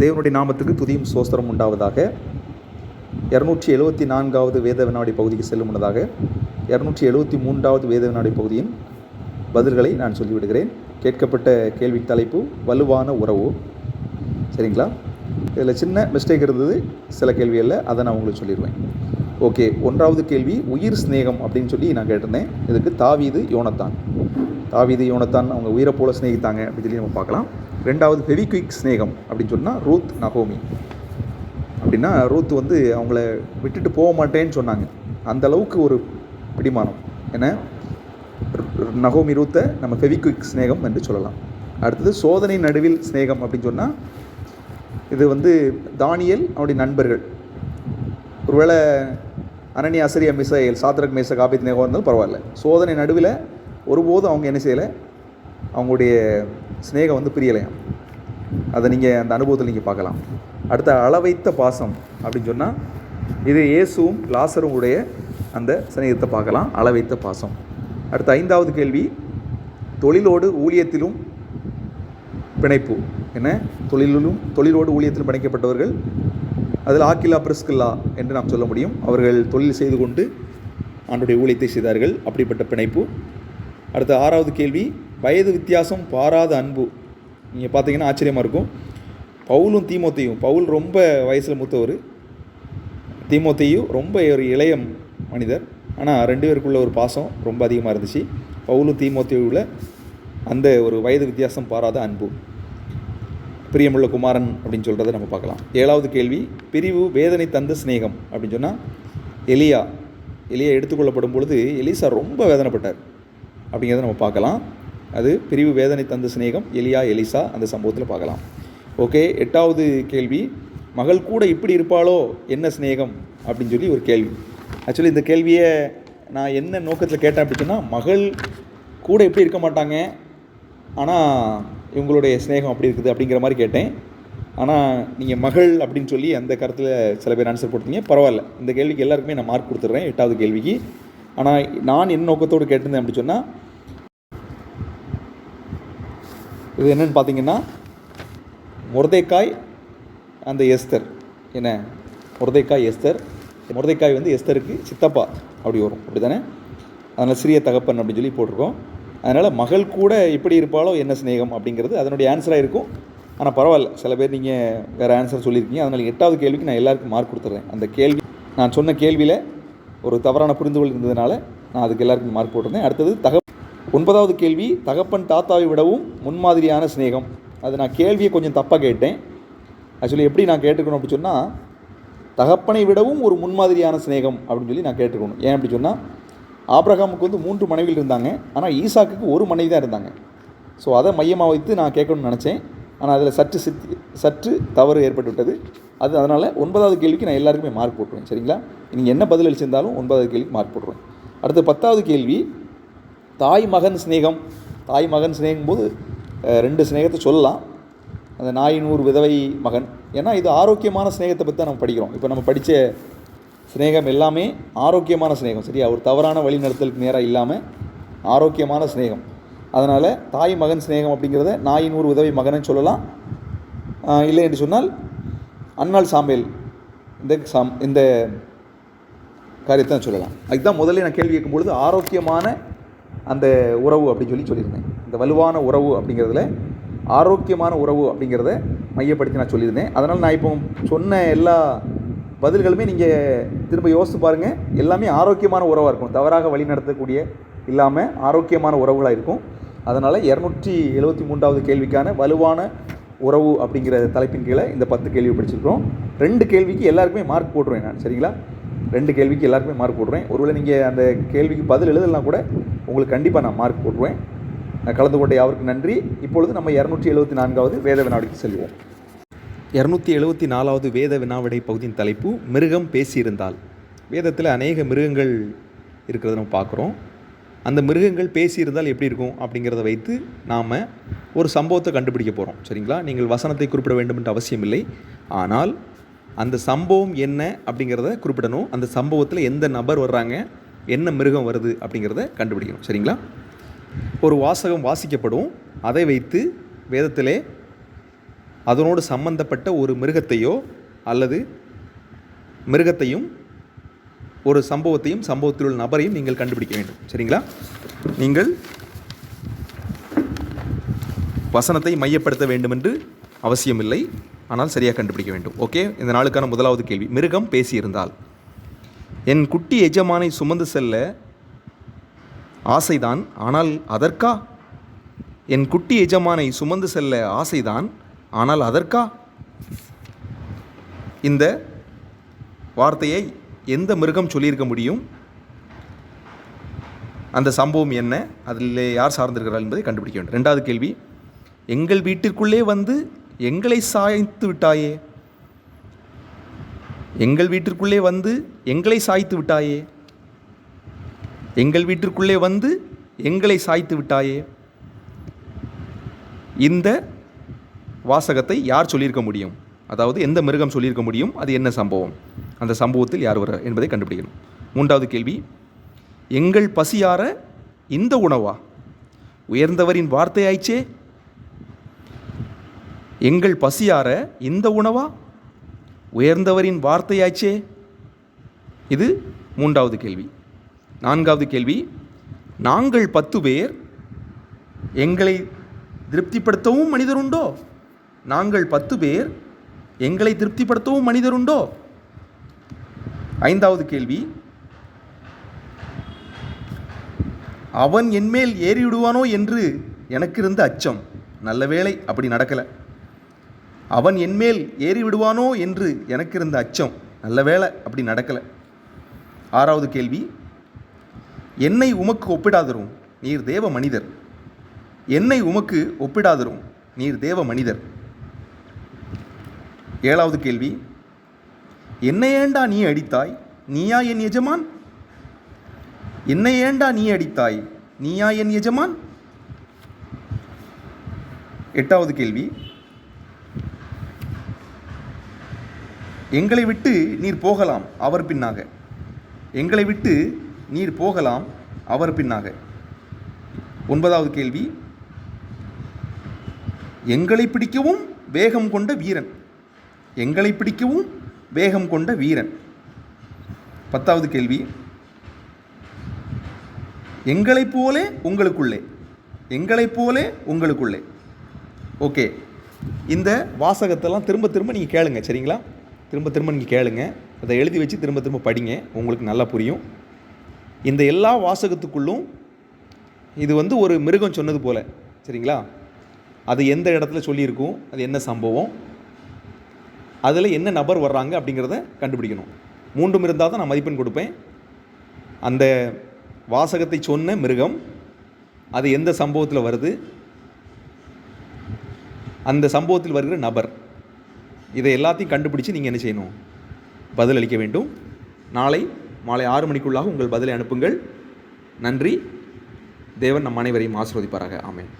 தேவனுடைய நாமத்துக்கு துதியும் சோஸ்திரம் உண்டாவதாக. இரநூற்றி எழுபத்தி நான்காவது வேத வினாடி பகுதிக்கு செல்லும் முன்னதாக இரநூற்றி எழுபத்தி மூன்றாவது வேத வினாடி பகுதியின் பதில்களை நான் சொல்லிவிடுகிறேன். கேட்கப்பட்ட கேள்வி தலைப்பு வலுவான உறவு. சரிங்களா? இதில் சின்ன மிஸ்டேக் இருந்தது சில கேள்விகளில் அதை நான் உங்களுக்கு சொல்லிடுவேன் ஓகே ஒன்றாவது கேள்வி உயிர் சிநேகம் அப்படின்னு சொல்லி நான் கேட்டிருந்தேன். இதுக்கு தாவீது யோனத்தான். தாவீது யோனத்தான் அவங்க உயிரை போல சிநேகித்தாங்க அப்படின்னு சொல்லி நம்ம பார்க்கலாம். ரெண்டாவது ஃபெவிக்விக் ஸ்நேகம் அப்படின்னு சொன்னால் ரூத் நகோமி. அப்படின்னா ரூத் வந்து அவங்கள விட்டுட்டு போக மாட்டேன்னு சொன்னாங்க. அந்த அளவுக்கு ஒரு பிடிமானம். ஏன்னா நகோமி ரூத்தை நம்ம ஃபெவிக்விக் சிநேகம் என்று சொல்லலாம். அடுத்தது சோதனை நடுவில் சிநேகம் அப்படின்னு சொன்னால் இது வந்து தானியல் அவருடைய நண்பர்கள். ஒருவேளை அனனி அசரியா மிசைல் சாத்ரக் மேச காபித் நேகம் இருந்தாலும் பரவாயில்ல. சோதனை நடுவில் ஒருபோதும் அவங்க என்ன செய்யலை? அவங்களுடைய சிநேகம் வந்து பிரியலையாம். அதை நீங்கள் அந்த அனுபவத்தில் நீங்கள் பார்க்கலாம். அடுத்த அளவைத்த பாசம் அப்படின்னு சொன்னால் இது இயேசுவும் லாசரும் உடைய அந்த சிநேகத்தை பார்க்கலாம். அளவைத்த பாசம். அடுத்த ஐந்தாவது கேள்வி தொழிலோடு ஊழியத்திலும் பிணைப்பு. என்ன? தொழிலிலும் தொழிலோடு ஊழியத்திலும் பிணைக்கப்பட்டவர்கள் அதில் ஆக்கில்லா பிரிஸ்கில்லா என்று நாம் சொல்ல முடியும். அவர்கள் தொழில் செய்து கொண்டு ஆண்டுடைய ஊழியத்தை செய்தார்கள். அப்படிப்பட்ட பிணைப்பு. அடுத்து ஆறாவது கேள்வி வயது வித்தியாசம் பாராத அன்பு. நீங்கள் பார்த்தீங்கன்னா ஆச்சரியமாக இருக்கும். பவுலும் தீமோத்தையும் பவுல் ரொம்ப வயசில் மூத்தவர். தீமோத்தையும் ரொம்ப ஒரு இளைய மனிதர். ஆனால் ரெண்டு பேருக்குள்ள ஒரு பாசம் ரொம்ப அதிகமாக இருந்துச்சு. பவுலும் தீமோத்தையுள்ள அந்த ஒரு வயது வித்தியாசம் பாராத அன்பு. பிரியமுள்ள குமாரன் அப்படின்னு சொல்கிறத நம்ம பார்க்கலாம். ஏழாவது கேள்வி பிரிவு வேதனை தந்த சிநேகம் அப்படின்னு சொன்னால் எலியா எலியா எடுத்துக்கொள்ளப்படும் பொழுது எலிசா ரொம்ப வேதனைப்பட்டார். அப்படிங்கிறத நம்ம பார்க்கலாம். அது பிரிவு வேதனை தந்த சிநேகம் எலியா எலிசா அந்த சம்பவத்தில் பார்க்கலாம். ஓகே எட்டாவது கேள்வி. மகள் கூட இப்படி இருப்பாளோ? என்ன சிநேகம்? அப்படின்னு சொல்லி ஒரு கேள்வி. ஆக்சுவலி இந்த கேள்வியை நான் என்ன நோக்கத்தில் கேட்டேன் அப்படின்னா மகள் கூட எப்படி இருக்க மாட்டாங்க. ஆனால் இவங்களுடைய ஸ்நேகம் அப்படி இருக்குது அப்படிங்கிற மாதிரி கேட்டேன். ஆனால் நீங்கள் மகள் அப்படின்னு சொல்லி அந்த கருத்தில் சில பேர் ஆன்சர் கொடுத்தீங்க பரவாயில்ல. இந்த கேள்விக்கு எல்லாருக்குமே நான் மார்க் கொடுத்துட்றேன். எட்டாவது கேள்விக்கு. ஆனால் நான் என்ன நோக்கத்தோடு கேட்டிருந்தேன் அப்படி சொன்னால் இது என்னன்னு பார்த்தீங்கன்னா முருதைக்காய் அந்த எஸ்தர். என்ன? முருதைக்காய் எஸ்தர். முருதைக்காய் வந்து எஸ்தருக்கு சித்தப்பா அப்படி வரும். அப்படி தானே அதனால் சிறிய தகப்பன் அப்படின்னு சொல்லி போட்டிருக்கோம். அதனால் மகள் கூட எப்படி இருப்பாளோ என்ன சிநேகம் அப்படிங்கிறது அதனுடைய ஆன்சராக இருக்கும். ஆனால் பரவாயில்ல. சில பேர் நீங்கள் வேறு ஆன்சர் சொல்லியிருக்கீங்க. அதனால் எட்டாவது கேள்விக்கு நான் எல்லாருக்கும் மார்க் கொடுத்துட்றேன் அந்த கேள்வி நான் சொன்ன கேள்வியில் ஒரு தவறான புரிந்துகொள் இருந்ததுனால நான் அதுக்கு எல்லாருக்கும் மார்க் போட்டிருந்தேன். அடுத்தது தக ஒன்பதாவது கேள்வி தகப்பன் தாத்தாவை விடவும் முன்மாதிரியான சிநேகம். அது நான் கேள்வியை கொஞ்சம் தப்பாக கேட்டேன். ஆக்சுவலி எப்படி நான் கேட்டுக்கணும் அப்படின்னு சொன்னால் தகப்பனை விடவும் ஒரு முன்மாதிரியான சிநேகம் அப்படின்னு சொல்லி நான் கேட்டுக்கணும். ஏன் அப்படி சொன்னால் ஆப்ரஹாமுக்கு வந்து மூன்று மனைவிகள் இருந்தாங்க. ஆனால் ஈசாக்குக்கு ஒரு மனைவி தான் இருந்தாங்க. ஸோ அதை மையமாக வைத்து நான் கேட்கணும்னு நினச்சேன். ஆனால் அதில் சற்று சித்தி சற்று தவறு ஏற்பட்டு விட்டது அது அதனால் ஒன்பதாவது கேள்விக்கு நான் எல்லாருக்குமே மார்க் போட்டுருவேன் சரிங்களா? நீங்கள் என்ன பதில் அளிச்சிருந்தாலும் ஒன்பதாவது கேள்விக்கு மார்க் போட்டுருவேன். அடுத்து பத்தாவது கேள்வி தாய் மகன் சிநேகம். தாய் மகன் சிநேகம் போது ரெண்டு சிநேகத்தை சொல்லலாம். அந்த நாயினூர் விதவை மகன். ஏன்னா இது ஆரோக்கியமான சிநேகத்தை பற்றி தான் நம்ம படிக்கிறோம். இப்போ நம்ம படித்த சிநேகம் எல்லாமே ஆரோக்கியமான சிநேகம் சரியா? ஒரு தவறான வழிநடத்தலுக்கு நேராக இல்லாமல் ஆரோக்கியமான சிநேகம். அதனால் தாய் மகன் சிநேகம் அப்படிங்கிறத நாயின் நாயினூர் உதவி மகன்னு சொல்லலாம். இல்லை என்று சொன்னால் அன்னாள் சாம்பேல் இந்த சாம் இந்த காரியத்தை சொல்லலாம். அதுதான் முதல்ல நான் கேள்வி கேட்கும்பொழுது ஆரோக்கியமான அந்த உறவு அப்படின்னு சொல்லி சொல்லியிருந்தேன். இந்த வலுவான உறவு அப்படிங்கிறதுல ஆரோக்கியமான உறவு அப்படிங்கிறத மையப்படுத்தி நான் சொல்லியிருந்தேன். அதனால் நான் இப்போ சொன்ன எல்லா பதில்களுமே நீங்கள் திரும்ப யோசித்து பாருங்கள் எல்லாமே ஆரோக்கியமான உறவாக இருக்கும். தவறாக வழி நடத்தக்கூடிய இல்லாமல் ஆரோக்கியமான உறவுகளாக இருக்கும். அதனால் இரநூற்றி எழுபத்தி மூன்றாவது கேள்விக்கான வலுவான உறவு அப்படிங்கிற தலைப்பின் கீழே இந்த பத்து கேள்வி படிச்சிருக்கிறோம். ரெண்டு கேள்விக்கு எல்லாருக்குமே மார்க் போட்டுருவேன் நான் சரிங்களா? ரெண்டு கேள்விக்கு எல்லாருக்குமே மார்க் போட்டுருவேன். ஒருவேளை நீங்கள் அந்த கேள்விக்கு பதில் எழுதலாம் கூட உங்களுக்கு கண்டிப்பாக நான் மார்க் போட்டுருவேன். நான் கலந்து கொண்ட யாவருக்கு நன்றி. இப்பொழுது நம்ம இரநூற்றி எழுபத்தி நான்காவது வேத வினாடிக்கு செல்வோம். இரநூத்தி எழுபத்தி நாலாவது வேத வினாவிடை பகுதியின் தலைப்பு மிருகம் பேசியிருந்தால். வேதத்தில் அநேக மிருகங்கள் இருக்கிறத நம்ம பார்க்குறோம். அந்த மிருகங்கள் பேசியிருந்தால் எப்படி இருக்கும் அப்படிங்கிறத வைத்து நாம் ஒரு சம்பவத்தை கண்டுபிடிக்க போகிறோம் சரிங்களா? நீங்கள் வசனத்தை குறிப்பிட வேண்டும் என்ற அவசியம் இல்லை. ஆனால் அந்த சம்பவம் என்ன அப்படிங்கிறத குறிப்பிடணும். அந்த சம்பவத்தில் எந்த நபர் வர்றாங்க? என்ன மிருகம் வருது அப்படிங்கிறத கண்டுபிடிக்கணும். சரிங்களா? ஒரு வாசகம் வாசிக்கப்படும். அதை வைத்து வேதத்திலே அதனோடு சம்பந்தப்பட்ட ஒரு மிருகத்தையோ அல்லது மிருகத்தையும் ஒரு சம்பவத்தையும் சம்பவத்தில் உள்ள நபரையும் நீங்கள் கண்டுபிடிக்க வேண்டும். சரிங்களா? நீங்கள் வசனத்தை மையப்படுத்த வேண்டும் என்று அவசியமில்லை. ஆனால் சரியாக கண்டுபிடிக்க வேண்டும். ஓகே? இந்த நாளுக்கான முதலாவது கேள்வி. மிருகம் பேசியிருந்தால். என் குட்டி எஜமானை சுமந்து செல்ல ஆசைதான். ஆனால் அதற்கா? என் குட்டி எஜமானை சுமந்து செல்ல ஆசைதான். ஆனால் அதற்கா? இந்த வார்த்தையை எந்த மிருகம் சொல்லியிருக்க முடியும்? அந்த சம்பவம் என்ன? அதில் யார் சார்ந்திருக்கிறார் என்பதை கண்டுபிடிக்க வேண்டும். ரெண்டாவது கேள்வி எங்கள் வீட்டிற்குள்ளே வந்து எங்களை சாய்த்து விட்டாயே? எங்கள் வீட்டிற்குள்ளே வந்து எங்களை சாய்த்து விட்டாயே? எங்கள் வீட்டிற்குள்ளே வந்து எங்களை சாய்த்து விட்டாயே? இந்த வாசகத்தை யார் சொல்லியிருக்க முடியும்? அதாவது எந்த மிருகம் சொல்லியிருக்க முடியும்? அது என்ன சம்பவம்? அந்த சம்பவத்தில் யார் வர என்பதை கண்டுபிடிக்கணும். மூன்றாவது கேள்வி எங்கள் பசியார இந்த உணவா? உயர்ந்தவரின் வார்த்தையாயிச்சே எங்கள் பசியார இந்த உணவா? உயர்ந்தவரின் வார்த்தையாச்சே இது மூன்றாவது கேள்வி. நான்காவது கேள்வி நாங்கள் பத்து பேர் எங்களை திருப்திப்படுத்தவும் மனிதருண்டோ? நாங்கள் பத்து பேர் எங்களை திருப்திப்படுத்தவும் மனிதருண்டோ? ஐந்தாவது கேள்வி. அவன் என்மேல் ஏறிவிடுவானோ என்று எனக்கு இருந்த அச்சம். நல்ல வேளை அப்படி நடக்கலை. அவன் என்மேல் ஏறிவிடுவானோ என்று எனக்கு இருந்த அச்சம். நல்ல வேலை அப்படி நடக்கலை. ஆறாவது கேள்வி. என்னை உமக்கு ஒப்பிடாதரும் நீர் தேவ மனிதர். என்னை உமக்கு ஒப்பிடாதரும் நீர் தேவ மனிதர். ஏழாவது கேள்வி. என்னை ஏண்டா நீ அடித்தாய்? நீயா என் எஜமான்? என்னை ஏண்டா நீ அடித்தாய்? நீயா என் எஜமான்? எட்டாவது கேள்வி. எங்களை விட்டு நீர் போகலாம் அவர் பின்னாக. எங்களை விட்டு நீர் போகலாம் அவர் பின்னாக. ஒன்பதாவது கேள்வி. எங்களை பிடிக்கவும் வேகம் கொண்ட வீரன். எங்களை பிடிக்கவும் வேகம் கொண்ட வீரன். பத்தாவது கேள்வி. எங்களைப் போலே உங்களுக்குள்ளே. எங்களைப் போலே உங்களுக்குள்ளே. ஓகே. இந்த வாசகத்தெல்லாம் திரும்ப திரும்ப நீங்கள் கேளுங்க சரிங்களா? திரும்ப திரும்ப நீங்கள் கேளுங்க. அதை எழுதி வச்சு திரும்ப திரும்ப படிங்க. உங்களுக்கு நல்லா புரியும். இந்த எல்லா வாசகத்துக்குள்ளும் இது வந்து ஒரு மிருகம் சொன்னது போல சரிங்களா? அது எந்த இடத்துல சொல்லியிருக்கும்? அது என்ன சம்பவம்? அதில் என்ன நபர் வர்றாங்க அப்படிங்கிறத கண்டுபிடிக்கணும். மூன்றும் இருந்தால் தான் நான் மதிப்பெண் கொடுப்பேன். அந்த வாசகத்தை சொன்ன மிருகம் அது எந்த சம்பவத்தில் வருது? அந்த சம்பவத்தில் வருகிற நபர். இதை எல்லாத்தையும் கண்டுபிடிச்சு நீங்கள் என்ன செய்யணும்? பதில் அளிக்க வேண்டும். நாளை மாலை ஆறு மணிக்குள்ளாக உங்கள் பதிலை அனுப்புங்கள். நன்றி. தேவன் நம் அனைவரையும் ஆசிர்வதிப்பாராக. ஆமேன்.